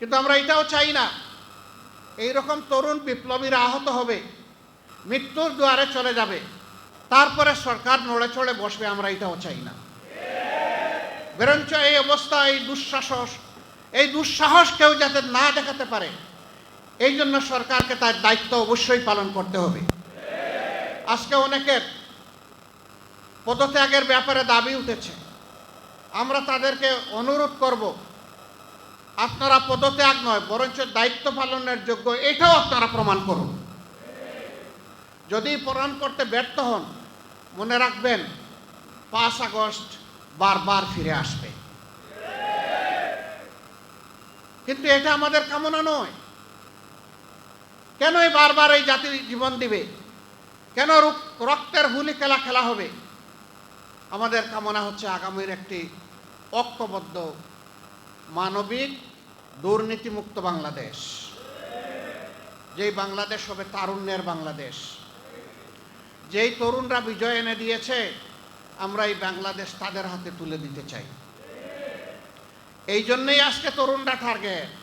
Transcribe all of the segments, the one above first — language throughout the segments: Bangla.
কিন্তু আমরা এটাও চাই না। এই রকম তরুণ বিপ্লবীরা আহত হবে, মৃত্যুর দুয়ারে চলে যাবে, তারপরে সরকার নড়ে চড়ে বসবে আমরা এটাও চাই না। বরঞ্চ এই অবস্থা, এই দুঃসাহস এই দুঃসাহস কেউ যাতে না দেখাতে পারে, এই জন্য সরকারকে তার দায়িত্ব অবশ্যই পালন করতে হবে। আজকে অনেকের পদত্যাগের ব্যাপারে দাবি উঠেছে। আমরা তাদেরকে অনুরোধ করব আপনারা পদত্যাগ নয়, বরঞ্চ দায়িত্ব পালনের যোগ্য, এটাও আপনারা প্রমাণ করুন। যদি প্রমাণ করতে ব্যর্থ হন, মনে রাখবেন, পাঁচ আগস্ট বারবার ফিরে আসবে। কিন্তু এটা আমাদের কামনা নয়। কেনই বারবার এই জাতির জীবন দিবে? কেন রুক- রক্তের হুলি খেলা খেলা হবে? আমাদের কামনা হচ্ছে আগামীর একটি ঐক্যবদ্ধ, মানবিক দুর্নীতিমুক্ত বাংলাদেশ। যেই বাংলাদেশ হবে তারুণ্যের বাংলাদেশ। যেই তরুণরা বিজয় এনে দিয়েছে, আমরা এই বাংলাদেশ তাদের হাতে তুলে দিতে চাই। এই জন্যই আজকে তরুণরা টার্গেট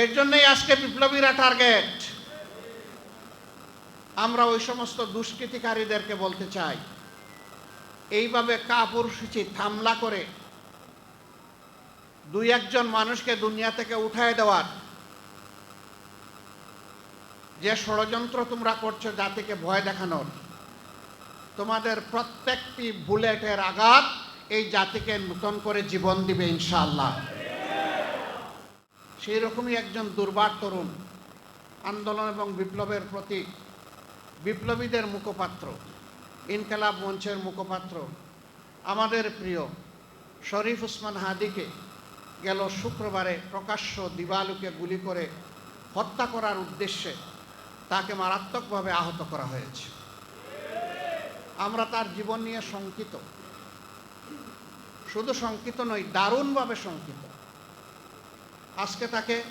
এর জন্যই আজকে বিপ্লবীরা টার্গেট আমরা ওই সমস্ত দুষ্কৃতিকারীদেরকে বলতে চাই, এইভাবে কাপুরুষিচিত থামলা করে দুই একজন মানুষকে দুনিয়া থেকে উঠায় দেওয়ার। যে ষড়যন্ত্র তোমরা করছ জাতিকে ভয় দেখানোর। তোমাদের প্রত্যেকটি বুলেটের আঘাত এই জাতিকে নূতন করে জীবন দিবে ইনশাআল্লাহ। সেই রকমই একজন দুর্বার তরুণ, আন্দোলন এবং বিপ্লবের প্রতীক, বিপ্লবীদের মুখপাত্র, ইনকালাব মঞ্চের মুখপাত্র, আমাদের প্রিয় শরীফ উসমান হাদিকে গেল শুক্রবারে প্রকাশ্য দিবালুকে গুলি করে হত্যা করার উদ্দেশ্যে তাকে মারাত্মকভাবে আহত করা হয়েছে। আমরা তার জীবন নিয়ে শঙ্কিত। শুধু শঙ্কিত নই, দারুণভাবে শঙ্কিত। আজকে তাকে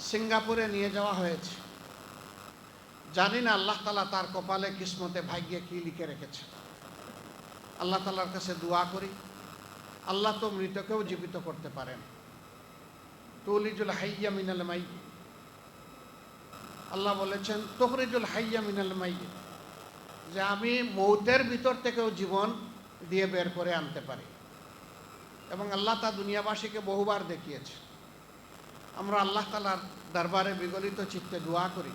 সিঙ্গাপুরে নিয়ে যাওয়া হয়েছে। জানি না আল্লাহ তালা তার কপালে কিসমতে ভাগ্যে কি লিখে রেখেছে। আল্লাহ তালার কাছে দোয়া করি। আল্লাহ তো মৃতকেও জীবিত করতে পারেন। তুলিজুল হাইয়া মিনাল মাই আল্লাহ বলেছেন তহরিজুল হাইয়া মিনাল মাই যে আমি মৌতের ভিতর থেকেও জীবন দিয়ে বের করে আনতে পারি। এবং আল্লাহ তা দুনিয়াবাসীকে বহুবার দেখিয়েছে। আমরা আল্লাহ তালার দরবারে বিগলিত চিত্তে দোয়া করি।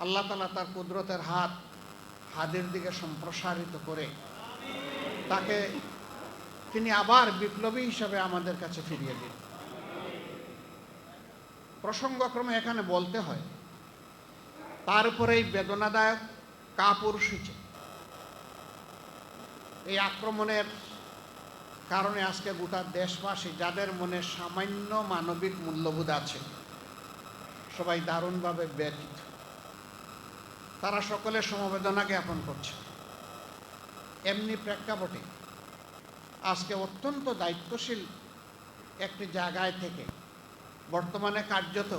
আল্লাহ তালা তার কুদরতের হাত হাতের দিকে সম্প্রসারিত করে তাকে তিনি আবার বিপ্লবী হিসাবে আমাদের কাছে ফিরিয়ে দিন প্রসঙ্গক্রমে এখানে বলতে হয়, তার উপরে এই বেদনাদায়ক কাপুরুষিচে এই আক্রমণের কারণে আজকে গোটা দেশবাসী, যাদের মনে সামান্য মানবিক মূল্যবোধ আছে, সবাই দারুণভাবে ব্যথিত। তারা সকলে সমবেদনা জ্ঞাপন করছে। এমনি প্রেক্ষাপটে আজকে অত্যন্ত দায়িত্বশীল একটি জায়গায় থেকে বর্তমানে কার্যত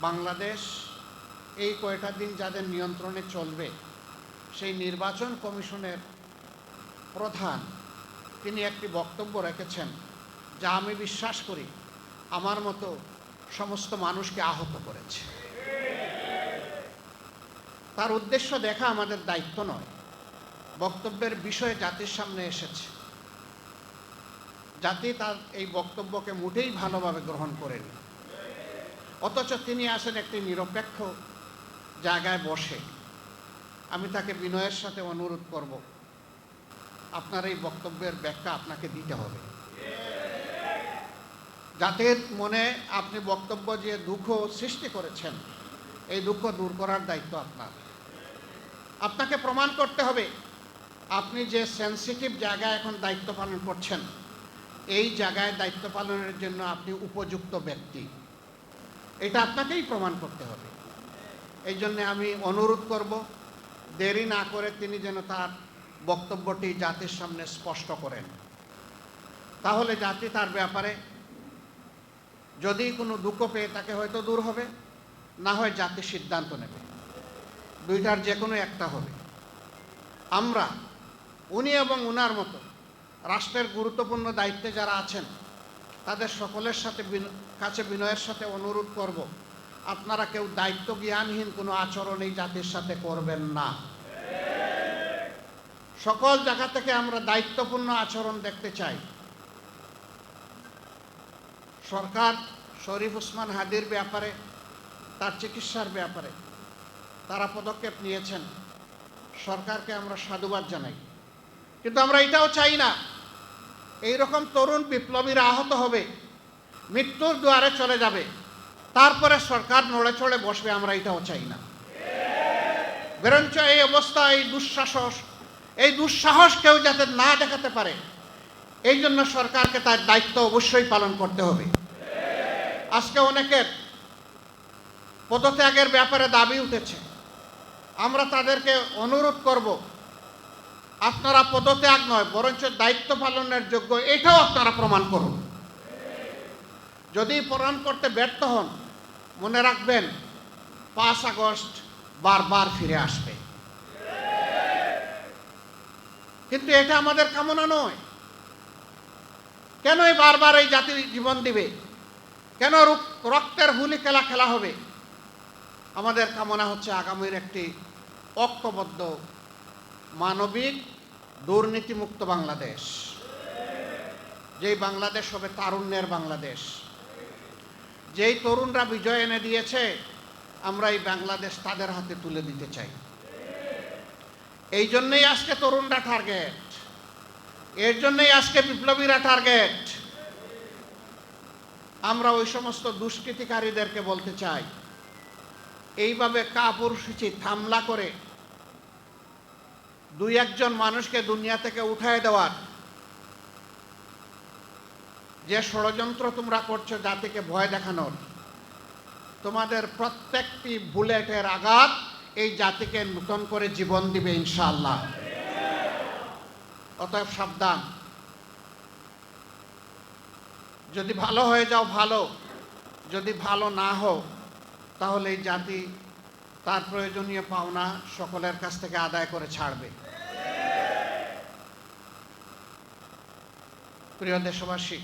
বাংলাদেশ এই কয়টা দিন যাদের নিয়ন্ত্রণে চলবে, সেই নির্বাচন কমিশনের প্রধান তিনি একটি বক্তব্য রেখেছেন যা আমি বিশ্বাস করি আমার মতো সমস্ত মানুষকে আহত করেছে। তার উদ্দেশ্য দেখা আমাদের দায়িত্ব নয়, বক্তব্যের বিষয় জাতির সামনে এসেছে। জাতি তার এই বক্তব্যকে মোটেই ভালোভাবে গ্রহণ করেন অথচ তিনি আসেন একটি নিরপেক্ষ জায়গায় বসে। আমি তাকে বিনয়ের সাথে অনুরোধ করব, আপনার এই বক্তব্যের ব্যাখ্যা আপনাকে দিতে হবে। জাতির মনে আপনি বক্তব্য যে দুঃখ সৃষ্টি করেছেন, এই দুঃখ দূর করার দায়িত্ব আপনার। আপনাকে প্রমাণ করতে হবে, আপনি যে সেন্সিটিভ জায়গায় এখন দায়িত্ব পালন করছেন এই জায়গায় দায়িত্ব পালনের জন্য আপনি উপযুক্ত ব্যক্তি। এটা আপনাকেই প্রমাণ করতে হবে। এই জন্যে আমি অনুরোধ করব, দেরি না করে তিনি যেন তার বক্তব্যটি জাতির সামনে স্পষ্ট করেন। তাহলে জাতি তার ব্যাপারে যদি কোনো দুঃখ পেয়ে তাকে হয়তো দূর হবে, না হয় জাতি সিদ্ধান্ত নেবে। দুইটার যে কোনো একটা হবে। আমরা, উনি এবং উনার মতো রাষ্ট্রের গুরুত্বপূর্ণ দায়িত্বে যারা আছেন, তাদের সকলের সাথে কাছে বিনয়ের সাথে অনুরোধ করব, আপনারা কেউ দায়িত্ব জ্ঞানহীন কোনো আচরণ এই জাতির সাথে করবেন না। সকল জায়গা থেকে আমরা দায়িত্বপূর্ণ আচরণ দেখতে চাই। সরকার শরীফ উসমান হাদির ব্যাপারে, তার চিকিৎসার ব্যাপারে, তারা পদক্ষেপ নিয়েছেন। সরকারকে আমরা সাধুবাদ জানাই। কিন্তু আমরা এটাও চাই না এইরকম তরুণ বিপ্লবীরা আহত হবে, মৃত্যুর দুয়ারে চলে যাবে, তারপরে সরকার নড়ে চড়ে বসবে, আমরা এটাও চাই না। বরঞ্চ এই অবস্থা, এই দুঃসাহস এই দুঃসাহস কেউ যাতে না দেখাতে পারে, এই জন্য সরকারকে তার দায়িত্ব অবশ্যই পালন করতে হবে। আজকে অনেকের পদত্যাগের ব্যাপারে দাবি উঠেছে। আমরা তাদেরকে অনুরোধ করব আপনারা পদত্যাগ নয়, বরঞ্চ দায়িত্ব পালনের যোগ্য, এটাও আপনারা প্রমাণ করুন। যদি প্রমাণ করতে ব্যর্থ হন, মনে রাখবেন, পাঁচ আগস্ট বারবার ফিরে আসবে। কিন্তু এটা আমাদের কামনা নয়। কেনই বারবার এই জাতির জীবন দিবে? কেন রুক- রক্তের হুলি খেলা খেলা হবে? আমাদের কামনা হচ্ছে আগামীর একটি ঐক্যবদ্ধ মানবিক দুর্নীতিমুক্ত বাংলাদেশ। যেই বাংলাদেশ হবে তারুণ্যের বাংলাদেশ। যেই তরুণরা বিজয় এনে দিয়েছে, আমরা এই বাংলাদেশ তাদের হাতে তুলে দিতে চাই। এই জন্যই আজকে তরুণরা টার্গেট এর জন্যই আজকে বিপ্লবীরা টার্গেট আমরা ওই সমস্ত দুষ্কৃতিকারীদেরকে বলতে চাই, এইভাবে কাপুরসূচি থামলা করে দুই একজন মানুষকে দুনিয়া থেকে উঠায় দেওয়ার যে ষড়যন্ত্র তোমরা করছ জাতিকে ভয় দেখানোর, তোমাদের প্রত্যেকটি বুলেটের আঘাত এই জাতিকে নূতন করে জীবন দিবে ইনশাআল্লাহ। অতএব সাবধান। যদি ভালো হয়ে যাও, ভালো। যদি ভালো না হও, তাহলে এই জাতি তার প্রয়োজনীয় পাওনা সকলের কাছ থেকে আদায় করে ছাড়বে। প্রিয় দেশবাসী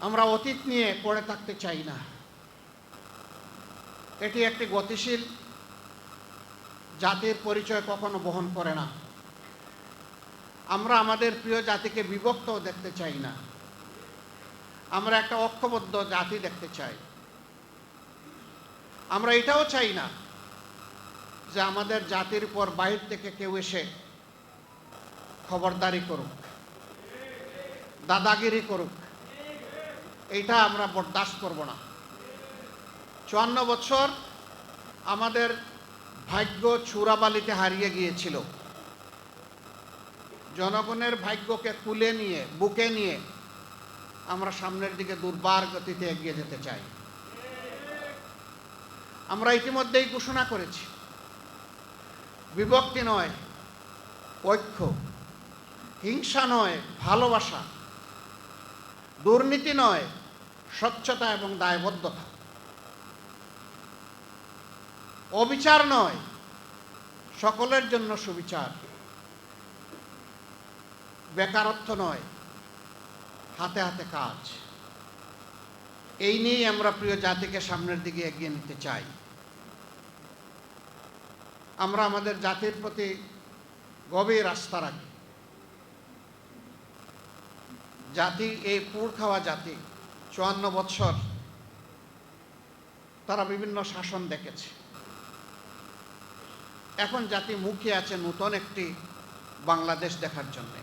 আমরা অতীত নিয়ে পড়ে থাকতে চাই না। এটি একটি গতিশীল জাতির পরিচয় কখনো বহন করে না। আমরা আমাদের প্রিয় জাতিকে বিভক্ত দেখতে চাই না। আমরা একটা ঐক্যবদ্ধ জাতি দেখতে চাই। আমরা এটাও চাই না যে আমাদের জাতির উপর বাহির থেকে কেউ এসে খবরদারি করুক, দাদাগিরি করুক, এইটা আমরা বরদাস্ত করব না। চুয়ান্ন বছর আমাদের ভাগ্য চূড়াবালিতে হারিয়ে গিয়েছিল। জনগণের ভাগ্যকে কুলে নিয়ে, বুকে নিয়ে আমরা সামনের দিকে দুর্বার গতিতে এগিয়ে যেতে চাই। আমরা ইতিমধ্যেই ঘোষণা করেছি, বিভক্তি নয়, ঐক্য। হিংসা নয়, ভালোবাসা। দুর্নীতি নয়, স্বচ্ছতা এবং দায়বদ্ধতা। অবিচার নয়, সকলের জন্য সুবিচার। বেকারত্ব নয়, হাতে হাতে কাজ। এই নিয়েই আমরা প্রিয় জাতিকে সামনের দিকে এগিয়ে নিতে চাই। আমরা আমাদের জাতির প্রতি গভীর আস্থা রাখি। জাতি, এই পুর খাওয়া জাতি, চুয়ান্ন বৎসর তারা বিভিন্ন শাসন দেখেছে। এখন জাতি মুখে আছে নূতন একটি বাংলাদেশ দেখার জন্যে।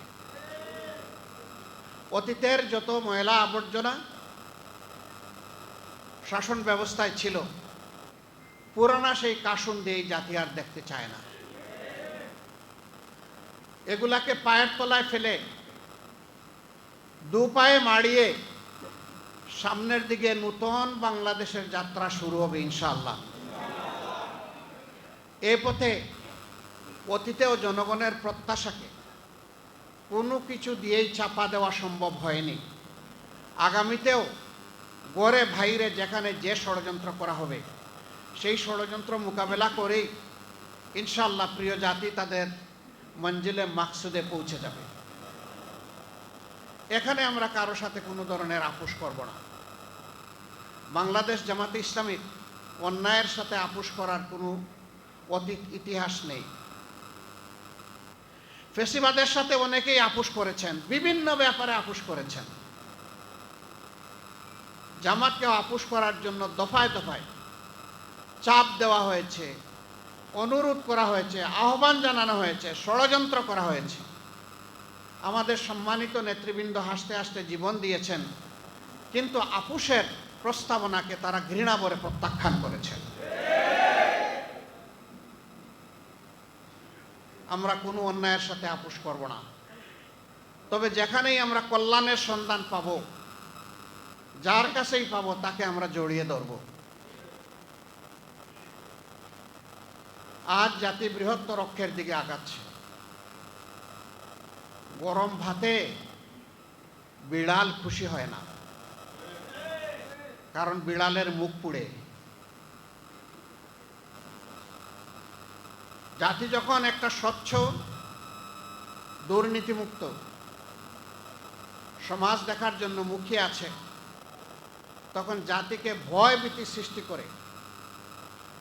অতীতের যত ময়লা আবর্জনা শাসন ব্যবস্থায় ছিল, পুরানা সেই কাসন দিয়ে জাতি আর দেখতে চায় না। এগুলাকে পায়ের তলায় ফেলে দু পায়ে মাড়িয়ে সামনের দিকে নূতন বাংলাদেশের যাত্রা শুরু হবে ইনশাআল্লাহ। এ পথে অতীতেও জনগণের প্রত্যাশাকে কোনো কিছু দিয়েই চাপা দেওয়া সম্ভব হয়নি। আগামীতেও গড়ে ভাইরে যেখানে যে ষড়যন্ত্র করা হবে, সেই ষড়যন্ত্র মোকাবেলা করেই ইনশাল্লাহ প্রিয় জাতি তাদের মঞ্জিলে মাকসুদে পৌঁছে যাবে। এখানে আমরা কারও সাথে কোনো ধরনের আপোষ করব না। বাংলাদেশ জামাতে ইসলামিক অন্যায়ের সাথে আপোষ করার কোনো অতীত ইতিহাস নেই। ফেসিবাদের সাথে অনেকেই আপোষ করেছেন, বিভিন্ন ব্যাপারে আপোষ করেছেন। জামাতকে আপোষ করার জন্য দফায় দফায় চাপ দেওয়া হয়েছে, অনুরোধ করা হয়েছে, আহ্বান জানানো হয়েছে, ষড়যন্ত্র করা হয়েছে। আমাদের সম্মানিত নেতৃবৃন্দ হাসতে হাসতে জীবন দিয়েছেন, কিন্তু আপুসের প্রস্তাবনাকে তারা ঘৃণা ভরে প্রত্যাখ্যান করেছেন। আমরা কোনো অন্যায়ের সাথে আপোষ করব না। তবে যেখানেই আমরা কল্যাণের সন্ধান পাব, যার কাছেই পাবো, তাকে আমরা জড়িয়ে ধরব। আজ জাতি বৃহত্তর অক্ষের দিকে আগাচ্ছে। গরম ভাতে বিড়াল খুশি হয় না। কারণ বিড়ালের মুখ পুড়ে। জাতি যখন একটা স্বচ্ছ, দুর্নীতিমুক্ত, সমাজ দেখার জন্য মুখিয়ে আছে, তখন জাতিকে ভয় ভীতি সৃষ্টি করে।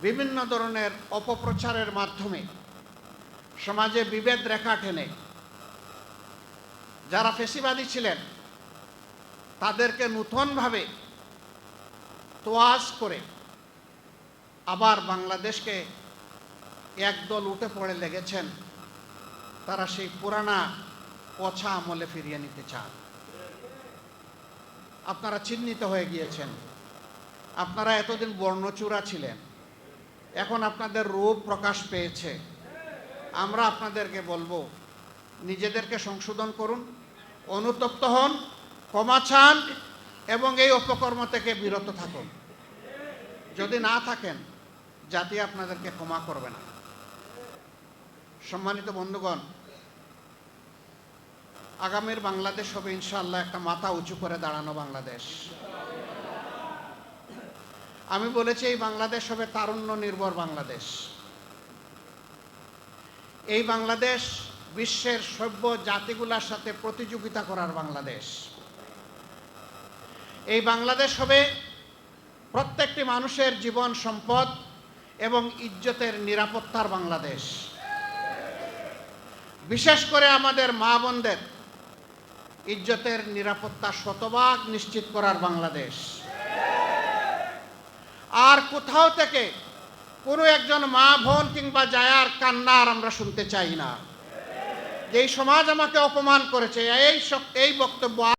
বিভিন্ন ধরনের অপপ্রচারের মাধ্যমে সমাজে বিভেদ রেখা টেনে। যারা ফেসিবাদী ছিলেন, তাদেরকে নূতনভাবে তোয়াজ করে আবার বাংলাদেশকে একদল উঠে পড়ে লেগেছেন, তারা সেই পুরানা পছা আমলে ফিরিয়ে নিতে চান। আপনারা চিহ্নিত হয়ে গিয়েছেন। আপনারা এতদিন বর্ণচূড়া ছিলেন। এখন আপনাদের রূপ প্রকাশ পেয়েছে। আমরা আপনাদেরকে বলব, নিজেদেরকে সংশোধন করুন। অনুতপ্ত হন, ক্ষমা চান এবং এই অপকর্ম থেকে বিরত থাকুন। যদি না থাকেন, জাতি আপনাদেরকে ক্ষমা করবে না। সম্মানিত বন্ধুগণ, আগামীর বাংলাদেশ হবে ইনশাআল্লাহ একটা মাথা উঁচু করে দাঁড়ানো বাংলাদেশ। আমি বলেছি, এই বাংলাদেশ হবে তারুণ্য নির্ভর বাংলাদেশ। এই বাংলাদেশ বিশ্বের সভ্য জাতিগুলোর সাথে প্রতিযোগিতা করার বাংলাদেশ। এই বাংলাদেশ হবে প্রত্যেকটি মানুষের জীবন সম্পদ এবং ইজ্জতের নিরাপত্তার বাংলাদেশ। বিশেষ করে আমাদের মা বোনদের ইজ্জতের নিরাপত্তা শতভাগ নিশ্চিত করার বাংলাদেশ। আর কোথাও থেকে কোনো একজন মা বোন কিংবা জায়ার কান্নার আমরা শুনতে চাই না। যে সমাজ আমাকে অপমান করেছে এই এই বক্তব্য